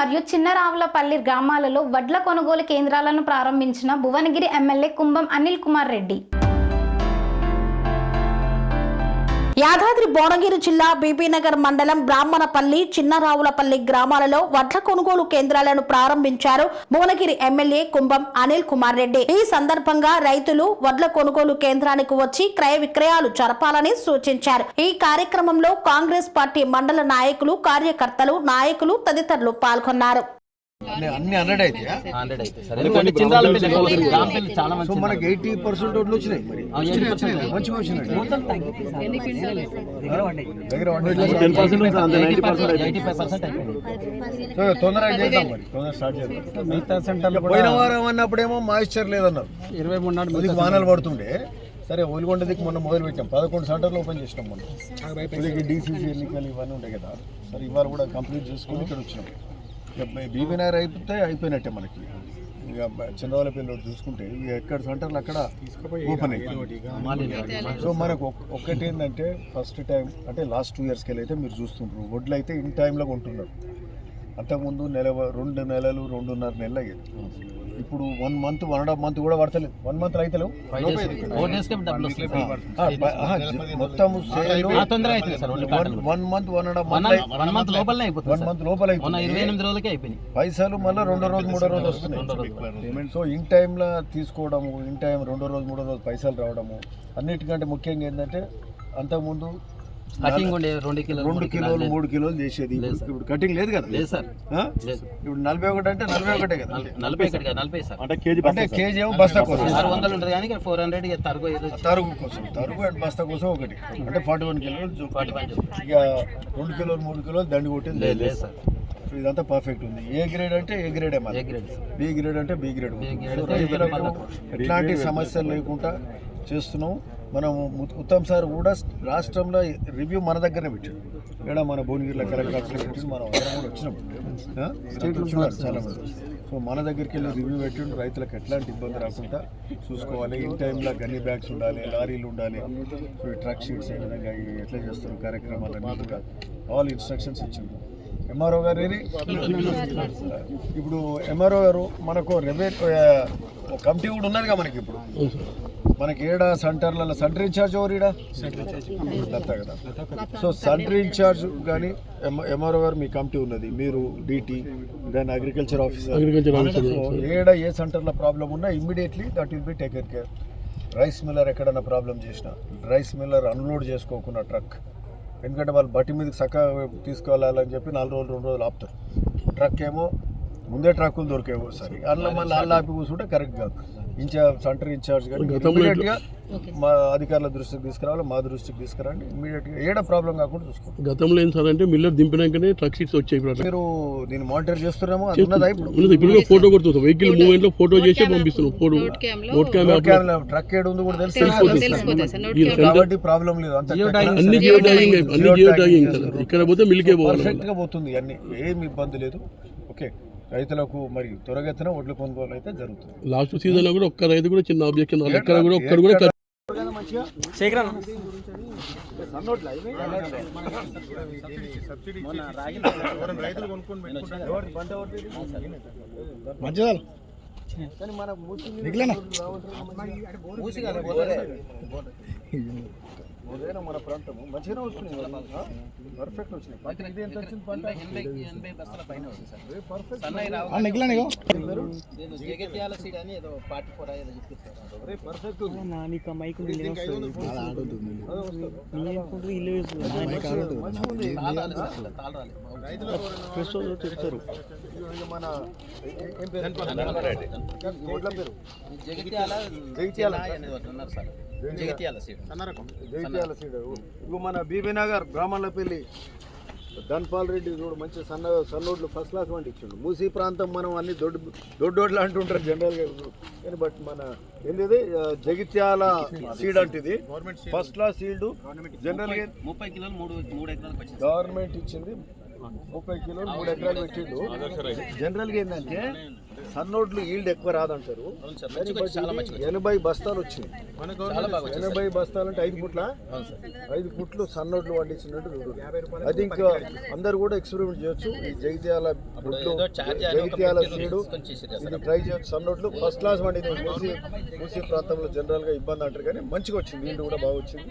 మరియు చిన్నరావులపల్లి గ్రామాలలో వడ్ల కొనుగోలు కేంద్రాలను ప్రారంభించిన భువనగిరి ఎమ్మెల్యే కుంభం అనిల్ కుమార్ రెడ్డి. యాదాద్రి భువనగిరి జిల్లా బీబీనగర్ మండలం బ్రాహ్మణపల్లి చిన్నరావులపల్లి గ్రామాలలో వడ్ల కొనుగోలు కేంద్రాలను ప్రారంభించారు భువనగిరి ఎమ్మెల్యే కుంభం అనిల్ కుమార్ రెడ్డి. ఈ సందర్భంగా రైతులు వడ్ల కొనుగోలు కేంద్రానికి వచ్చి క్రయ విక్రయాలు జరపాలని సూచించారు. ఈ కార్యక్రమంలో కాంగ్రెస్ పార్టీ మండల నాయకులు కార్యకర్తలు నాయకులు తదితరులు పాల్గొన్నారు. అన్ని అన్ని హండ్రెడ్ అయితే హండ్రెడ్ అయితే సార్ ఎందుకంటే చింతాల పెళ్ళి గ్రామ పెళ్ళి చాలా సో మంచి మనకి ఎయిటీ పర్సెంట్ ఓట్లు వచ్చినాయి మరి. మంచిగా తొందరగా చేద్దాం మరి తొందరగా స్టార్ట్ చేద్దాం మిగతా సెంటర్లు పోయిన వారం అన్నప్పుడేమో మాయిశ్చర్ లేదన్నారు ఇరవై మూడు నాడు వానలు పడుతుండే సరే ఒలిగొండ దిక్కు మొన్న మొదలు పెట్టాం పదకొండు సెంటర్లు ఓపెన్ చేసినాం మొన్న డీసీసీ ఎన్నికలు ఇవన్నీ ఉంటాయి కదా సరే ఇవాళ కూడా కంప్లీట్ చేసుకుని ఇక్కడ వచ్చినాం ఇక బీబీనగర్ అయిపోతే అయిపోయినట్టే మనకి. ఇక చంద్రవాళ్ళపల్లి చూసుకుంటే ఇక ఎక్కడ సెంటర్లు అక్కడ ఓపెన్ అయ్యాయి సో మనకు ఒక్- ఒక్కటి ఏంటంటే ఫస్ట్ టైం అంటే లాస్ట్ టూ ఇయర్స్కి అయితే మీరు చూస్తుంటారు వడ్లు అయితే ఇన్ టైంలో కొంటున్నారు. అంతకుముందు నెల రెండు నెలలు రెండున్నర నెలలు అయ్యేది. ఇప్పుడు one month one and half month కూడా పడతలేదు. వన్ మంత్ జ- మొత్తం one month one and half one month one month లోపలనే అయిపోతుంది వన్ సార్. మంత్ లోపల అయిపోయింది. పైసలు మళ్ళీ రెండో రోజు మూడో రోజు వస్తున్నాయి. సో ఇన్ టైంలో తీసుకోవడము ఇన్ టైం రెండో రోజు మూడో రోజు పైసలు రావడము అన్నిటికంటే ముఖ్యంగా ఏంటంటే అంతకుముందు కటింగ్ ఉండే రెండు కిలోలు రెండు కిలోలు మూడు కిలోలు చేసేది. లేదు ఇప్పుడు కటింగ్ లేదు కదా? లేదు సార్. ఇప్పుడు నలభై ఒకటి అంటే నలభై ఒకటే కదా? నల్- నలభై ఇక్కడ కాదు, నలభై సార్. అంటే కేజీ అంటే కేజీ ఏమో బస్తా కోసం. ఆరు వందలు ఉంటుంది కానీ ఫోర్ హండ్రెడ్ తరుగు తరుగు కోసం. తరుగు అండ్ బస్తా కోసం ఒకటి. అంటే ఫార్టీ వన్ కిలోలు ఫార్టీ ఫైవ్ ఇక రెండు కిలోలు మూడు కిలోలు దండి కొట్టేది లేదు సార్. ఇదంతా పర్ఫెక్ట్ ఉంది. ఏ గ్రేడ్ అంటే A grade A grade sir? B grade అంటే బి గ్రేడ్ ఎట్లాంటి సమస్యలు లేకుండా చేస్తున్నాం మనం ఉత్- ఉత్తమ్ సార్ కూడా రాష్ట్రంలో రివ్యూ మన దగ్గరనే పెట్టాడు. ఇక్కడ మన భువనగిరిలో కలెక్టర్ ఆఫీస్లో పెట్టి మనం అందరం కూడా వచ్చినాం. ఆ? వీళ్ళంతా వచ్చినారు చాలా మంది. సో మన దగ్గరికి వెళ్ళి రివ్యూ పెట్టిండు రైతులకు ఎట్లాంటి ఇబ్బంది రాకుండా చూసుకోవాలి. ఇన్ టైంలో గన్ని బ్యాగ్స్ ఉండాలి లారీలు ఉండాలి. సో ఈ ట్రక్ షీట్స్ ఏ విధంగా ఎట్లా చేస్తారు కార్యక్రమాలన్నీ కూడా. ఆల్ ఇన్స్ట్రక్షన్స్ ఇచ్చిండు. ఎంఆర్ఓ గారు? ఇప్పుడు ఎంఆర్ఓ గారు మనకు రెవెన్యూ కమిటీ కూడా ఉన్నదిగా మనకి ఇప్పుడు. మనకి ఏడా సెంటర్లలో సెంటర్ ఇన్ఛార్జ్ ఎవరు ఈడ? దత్తా కదా. సో సెంటర్ ఇన్ఛార్జ్ కానీ ఎంఆర్ఓ గారు మీ కమిటీ ఉన్నది. మీరు డిటి దాని అగ్రికల్చర్ ఆఫీసర్ సో ఏడ ఏ సెంటర్లో ప్రాబ్లం ఉన్నా immediately that will be taken care. Rice miller ఎక్కడన్నా ప్రాబ్లం చేసినా రైస్ మిల్లర్ అన్లోడ్ చేసుకోకుండా ట్రక్. ఎందుకంటే వాళ్ళు బట్టి మీదకి చక్కగా తీసుకెళ్ళాలని చెప్పి నాలుగు రోజులు రెండు రోజులు ఆపుతారు. ట్రక్ ఏమో ముందే ట్రక్కులు దొరికాయి ఒకసారి. అందులో మళ్ళీ అల్లు ఆపి కూర్చుంటే కరెక్ట్ కాదు. ఇన్ఛార్జ్ సెంటర్ ఇన్ఛార్జ్ కానీ ఇమీడియట్గా మా అధికారుల దృష్టికి తీసుకురావాలి మా దృష్టికి తీసుకురండి. ఇమీడియట్గా ఏడ ప్రాబ్లం కాకుండా చూసుకోండి. గతంలో ఏం సార్ అంటే మిల్లర్ దింపినాకనే ట్రక్ సీట్స్ వచ్చాయి. మీరు నేను మానిటర్ చేస్తున్నామో అది ఉన్నదా ఇప్పుడు? ఫోటో కొడుతుంది వెహికల్ మూవ్మెంట్లో ఫోటో చేసి పంపిస్తున్నాం. ఫోటో నోట్ కెమెరా ట్రక్ ఏడు ఉంది కూడా తెలుసు. కాబట్టి ప్రాబ్లం లేదు. అంత అన్ని జియో ట్యాగింగ్ అన్ని జియో ట్యాగింగ్ సార్. ఇక్కడ పోతే మిల్కే పోవాలి. పర్ఫెక్ట్గా పోతుంది అన్ని ఏమి ఇబ్బంది లేదు. ఓకే. రైతులకు మరి త్వరగతిన ఒడ్లు కొనుగోలు అయితే జరుగుతుంది. లాస్ట్ సీజన్లో కూడా ఒక్క రైతు కూడా చిన్న ఆబ్జెక్షన్ ఎక్కడ కూడా ఒక్కడు కూడా మూసి ఉదయం మన ప్రాంతము మంచిగానే వస్తున్నాయి కదా? పర్ఫెక్ట్ వచ్చినాయి. పంట ఇది ఎంత వచ్చింది పంట? ఎనభై ఎనభై బస్తాల పైన వస్తుంది సార్. పర్ఫెక్ట్ నేను జగిత్యాల సీడ్ అని ఏదో పార్టీ పర్ఫెక్ట్ నీకు మైక్ చెప్తారు మన ఏ- పేరు? జగిత్యాల జగిత్యాల. అనేది ఉన్నారు sir. Jagtial seed. Jagtial seed. ఇగో మన బీబీ నగర్ బ్రాహ్మణులపల్లి. ధన్పాల్ రెడ్డి చూడు మంచి సన్న సన్నోడ్లు ఫస్ట్ క్లాస్ వంటి ఇచ్చిండు. మూసీ ప్రాంతం మనం అన్ని దొడ్డు దొడ్డోడ్లు అంటుంటారు జనరల్గా కానీ బట్ మన ఏంటిది? జగిత్యాల సీడ్ అంటే ఇది ఫస్ట్ క్లాస్ సీడ్. జనరల్గా ముప్పై కిలోలు మూడు మూడు గవర్నమెంట్ ఇచ్చింది. ముప్పై కిలోలు మూడు ఎకరాలు పెట్టిండు. జనరల్గా ఏంటంటే సన్నోట్లు ఈల్డ్ ఎక్కువ రాదంటారు. ఎనభై బస్తాలు వచ్చినాయి. ఎనభై బస్తాలు అంటే ఐదు పుట్ల ఐదు పుట్లు సన్నోట్లు పండించినట్టు ఐ థింక్ అందరు కూడా ఎక్స్పెరిమెంట్ చేయొచ్చు. ఈ జగిత్యాల గుడ్లు జగిత్యాల సీడు. ఇది ట్రై చేయొచ్చు. సన్నోట్లు ఫస్ట్ క్లాస్ పండింది. మూసి మూసి ప్రాంతంలో జనరల్గా ఇబ్బంది అంటారు కానీ మంచిగా వచ్చింది. నీళ్ళు కూడా బాగా వచ్చింది.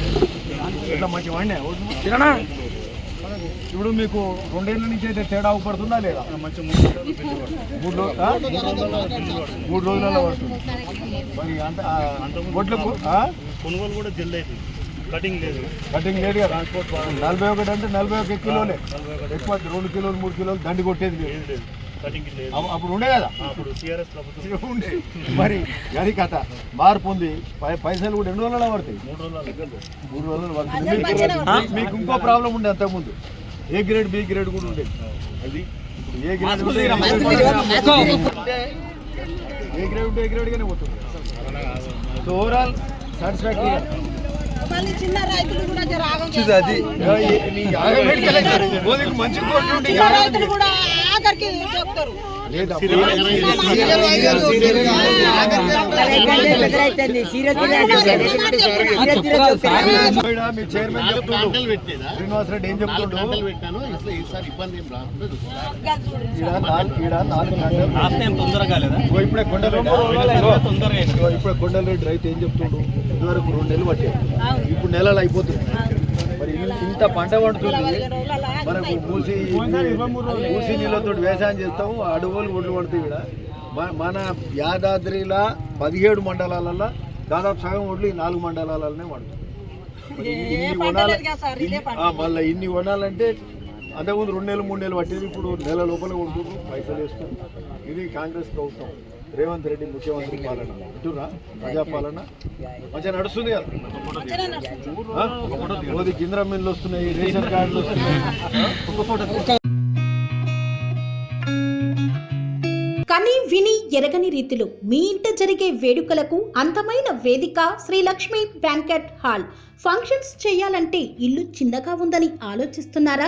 ఇట్లా మంచి వాడినా తిననా? ఇప్పుడు మీకు రెండేళ్ళ నుంచి అయితే తేడా పడుతుందా లేదా? మంచి మూడు? మూడు రోజులలో పడుతుంది. మరి? కొనుగోలు కూడా జల్ది అవుతుంది కటింగ్ లేదు. కటింగ్ లేదు కదా. నలభై ఒకటి అంటే నలభై ఒక కిలోలే. ఎక్కువ రెండు కిలోలు మూడు కిలోలు దండి కొట్టేది లేదు. కటింగ్ లేదు. అప్పు- అప్పుడు ఉండే కదా? అప్పుడు టీఆర్ఎస్ ప్రభుత్వం. ఉండే. మరి అది కథ మార్పు ఉంది. పై- పైసలు కూడా ఎన్ని రోజులలో పడతాయి. మూడు రోజులు మూడు రోజులు పడుతుంది మీకు- ఇంకో ప్రాబ్లం ఉండే అంతకుముందు. ఏ గ్రేడ్ బి గ్రేడ్ కూడా ఉండేది అది ఇప్పుడు ఏ గ్రేడ్ ఉంటే ఏ గ్రేడ్ ఉంటే ఏ గ్రేడ్ ఉంటే ఏ గ్రేడ్ గానే పోతుంది. సో ఓవరాల్ అది. మంచి కోట్లు ఆఖరికి చెప్తారు? శ్రీనివాసరెడ్డి ఏం చెప్తుండు? ఈడ నాలుగు ఈడ నాలుగు గంటలు లాస్ట్ టైం తొందరగా కాలేదా ఇగో ఇప్పుడే కొండలు ఇప్పుడే రైతు ఏం చెప్తుండు? ఇదివరకు రెండు నెలలు పట్టాయి ఇప్పుడు నెలలు అయిపోతుంది మరి ఇంత పంట పండుతుంది. మనకు మూసి మూసి నీళ్ళతో వ్యవసాయం చేస్తాము అడవులు ఒడ్లు పడుతాయి ఇక్కడ మన యాదాద్రిలా పదిహేడు మండలాలలో దాదాపు సగం ఒడ్లు ఈ నాలుగు మండలాలనే పడుతుంది ఇన్ని కొనాలి మళ్ళీ ఇన్ని కొనాలంటే అంతకుముందు రెండు నెలలు మూడు నెలలు పట్టేది ఇప్పుడు నెల లోపల కొడుతుంది పైసలు వేస్తుంది ఇది కాంగ్రెస్ ప్రభుత్వం. రేవంత్ రెడ్డి ముఖ్యమంత్రి పాలన. ఇటురా ప్రజాపాలన మంచిగా నడుస్తుంది కదా? మోదీ కేంద్ర మిల్లు వస్తున్నాయి రేషన్ కార్డులు వస్తున్నాయి? కని విని ఎరగని రీతిలో మీ ఇంట జరిగే వేడుకలకు అందమైన వేదిక Sri Lakshmi banquet hall. Functions చేయాలంటే ఇల్లు చిన్నగా ఉందని ఆలోచిస్తున్నారా?